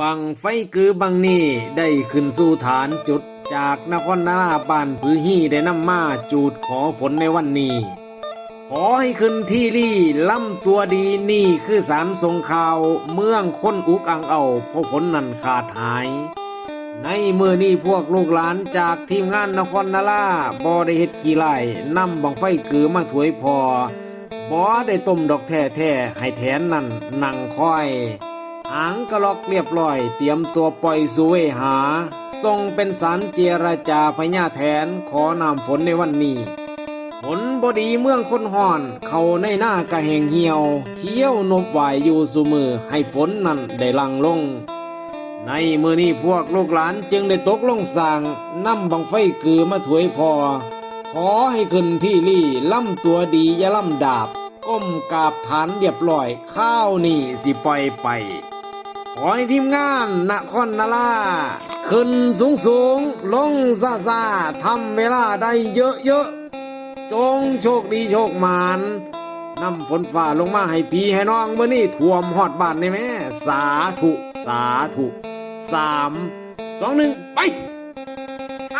บังไฟคือบังนี่ได้ขึ้นสู่ฐานจุดจากนครนาราบานผือฮี่ได้นำมาจูดขอฝนในวันนี้ ขอให้ขึ้นที่รี่ล่ำตัวดีนี่คือสารทรงข่าวเมืองคนอุกอังเอาเพราะฝนนั้นขาดหาย ในมือนี้พวกลูกหลานจากทีมงานนครนาราบอได้เฮ็ดกี่ไล่นำบังไฟกือมาถวยพอบอได้ต้มดอกแท้แท้ให้แทนนั่นนั่งคอย หางกระลอกเรียบร้อย เตรียมตัวปล่อยสุเวหา ทรงเป็นสารเจรจาพญาแทนขอนำฝนในวันนี้ฝนบดีเมืองคนห่อน เขาในหน้ากะแหงเหี่ยว เที่ยวนบไหวายอยู่สุมือให้ฝนนั้นได้ลังลง ในมือนี้พวกลูกหลานจึงได้ตกลงสั่งนำบังไฟกือมาถวยพอ ขอให้ขึ้นที่รี่ล่ำตัวดีอย่าล่ำดาบ ก้มกราบฐานเรียบร้อย ข้าวนี่สิปล่อยไป ขอให้ทีมงานนครนาราขึ้นสูงสูงลงซาซาทำเวลาได้เยอะเยอะจงโชคดีโชคหมานนำฝนฝ่าลงมาให้พี่ให้น้องเมื่อนี่ท่วมหอดบ้านในแม่สาธุสาธุสามสองหนึ่งไปไป